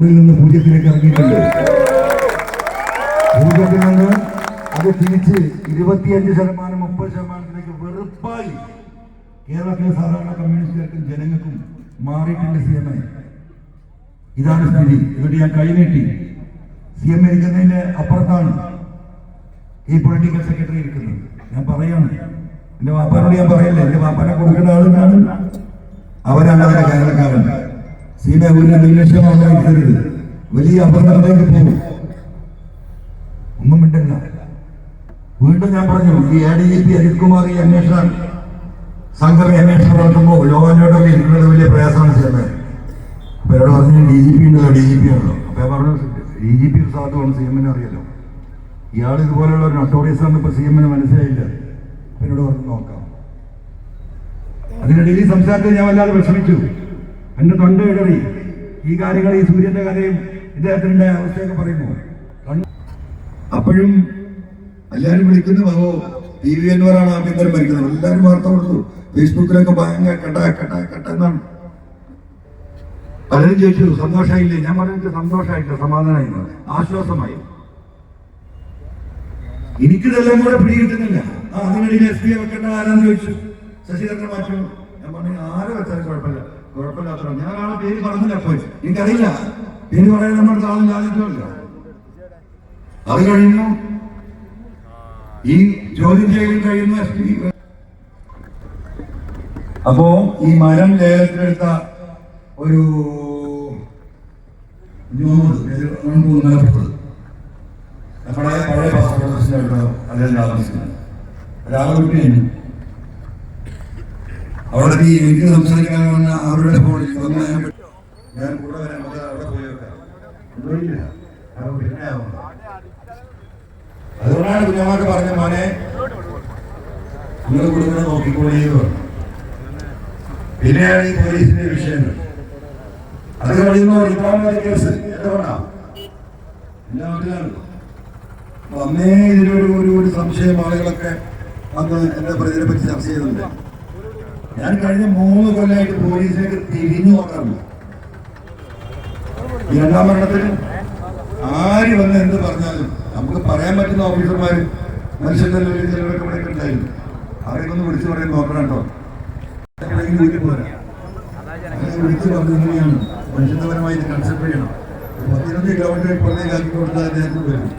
നിന്ന് പൂജ്യത്തിലേക്ക് ഇറങ്ങിയിട്ടുണ്ട്. പൂജ്യത്തിൽ നിന്ന് അത് തിരിച്ച് ഇരുപത്തിയഞ്ച് ശതമാനം മുപ്പത് ശതമാനത്തിലേക്ക് വെറുപ്പായി കേരളത്തിലെ സാധാരണ കമ്മ്യൂണിസ്റ്റുകാർക്കും ജനങ്ങൾക്കും മാറിയിട്ടുണ്ട് സി എം എ ഇതാണ് സ്ഥിതി. എന്നിട്ട് ഞാൻ കൈനീട്ടി സി എം എ ഇരിക്കുന്നതിന്റെ അപ്പുറത്താണ് ഈ പൊളിറ്റിക്കൽ സെക്രട്ടറി ഇരിക്കുന്നത്. ഞാൻ പറയാണ്. എന്റെ വാപ്പാനോട് ഞാൻ പറയല്ലേ എന്റെ വാപ്പാനെ കൊടുക്കേണ്ട ആളുകളാണ്. അവരാണ് അതിന്റെ കേരളക്കാരൻ സീമ ഒരു നിമിഷമാണ് ഇരിക്കരുത്. വലിയ അപകടത്തിലേക്ക് പോകും. ഒന്നും മിണ്ടല്ല വീണ്ടും ഞാൻ പറഞ്ഞു ഈ A D G P Ajith Kumar ഈ അന്വേഷണം സംഘം അന്വേഷണം നടത്തുമ്പോൾ ലോകനോടൊക്കെ ഇരിക്കുന്നത് വലിയ പ്രയാസമാണ് ചെയ്യുന്നത്. അപ്പൊ എന്നോട് പറഞ്ഞു ഡി ജി പി ഉണ്ടല്ലോ ഡി ജി പി ഉണ്ടല്ലോ. അപ്പൊ ഞാൻ പറഞ്ഞു ഡി ജി പി സാധുവാണ് സി എമ്മിനെ അറിയാലോ. ഇയാൾ ഇതുപോലെയുള്ള ഒരു നൊട്ടോറിയസ് ആണ് ഇപ്പൊ സി എമ്മിന് മനസ്സിലായില്ല. അപ്പൊ എന്നോട് പറഞ്ഞു നോക്കാം. അതിനിടയിൽ സംസാരത്തിൽ ഞാൻ വല്ലാതെ വിഷമിച്ചു. എന്റെ തൊണ്ട ഇടറി. ഈ കാര്യങ്ങൾ ഈ സൂര്യന്റെ കഥയും ഇദ്ദേഹത്തിന്റെ അവസ്ഥയൊക്കെ പറയുന്നു. അപ്പോഴും എല്ലാവരും വിളിക്കുന്നു ഓ ടി വി എന്നിവരാണ് ആഭ്യന്തരം ഭരിക്കുന്നത് എല്ലാവരും വാർത്ത കൊടുത്തു. ഫേസ്ബുക്കിലൊക്കെ ഭയങ്കര കട്ട കട്ട കട്ട എന്നാണ്. പലരും ചോദിച്ചു സന്തോഷമായില്ലേ ഞാൻ പറഞ്ഞിട്ട് സന്തോഷമായിട്ട് സമാധാനമായി ആശ്വാസമായി. എനിക്കിതെല്ലാം കൂടെ പിടികിട്ടുന്നില്ല. ആ അതിനിടയിൽ എസ് പി വെക്കേണ്ട ആരാന്ന് ചോദിച്ചു. ശശിധരനെ മാറ്റു. ഞാൻ പറഞ്ഞു ആരെ വെച്ചാലും കുഴപ്പമില്ല. കുഴപ്പമില്ലാത്ത ഞാൻ ആ പേര് പറഞ്ഞില്ല പോയി എനിക്കറിയില്ല പേര് പറയാൻ നമ്മുടെ ആളും ലാഭിക്കുമല്ലോ അത് കഴിഞ്ഞു. ഈ ജോലി ചെയ്യാൻ കഴിയുന്ന അപ്പോ ഈ മരം ലേലത്തിലെടുത്ത ഒരു നമ്മുടെ പഴയ പാസ്പോർട്ട് അതെല്ലാം താമസിക്കുന്നത് രാവിലെ കഴിഞ്ഞു. അവിടെ ഈ എനിക്ക് സംസാരിക്കാൻ വന്ന അവരുടെ ഫോണിൽ വന്ന് ഞാൻ. ഞാൻ കൂടെ വരാം. അത് അവിടെ പോയി വെക്കാം. ഒന്നുമില്ല. അത് പിന്നെ ആവുന്നു. അതുകൊണ്ടാണ് കുഞ്ഞമ്മക്ക് പറഞ്ഞ മോനെ നിങ്ങൾ കൊടുക്കുന്ന നോക്കിക്കോളേ എന്ന് പറഞ്ഞു. പിന്നെയാണ് ഈ പോലീസിന്റെ വിഷയങ്ങൾ. അത് കഴിയുന്ന ഒരുപാട് കേസ് എന്തുകൊണ്ടാണ് അന്നേ ഇതിനൊരു ഒരു സംശയം ആളുകളൊക്കെ അന്ന് എന്റെ പ്രതിനെ പറ്റി ചർച്ച ചെയ്യുന്നുണ്ട് ഞാൻ കഴിഞ്ഞ മൂന്ന് കൊല്ലമായിട്ട് പോലീസിലേക്ക് തിരിഞ്ഞു നോക്കാറില്ല. രണ്ടാം മരണത്തിൽ ആര് വന്ന് എന്ത് പറഞ്ഞാലും നമുക്ക് പറയാൻ പറ്റുന്ന ഓഫീസർമാർ മനുഷ്യന്റെ ചിലവരൊക്കെ ഇവിടെ ഉണ്ടായിരുന്നു. അവരൊക്കെ ഒന്ന് വിളിച്ചു പറയാൻ നോക്കണം കേട്ടോ. വീട്ടിൽ പോരാ. വിളിച്ചു പറഞ്ഞാണ് മനുഷ്യപരമായി കൺസെപ്റ്റ് ചെയ്യണം. പത്തിരുപത്തി ഗവൺമെന്റ് പുറത്തേക്ക് ആക്കി കൊടുത്താൽ അദ്ദേഹത്തിന് വരും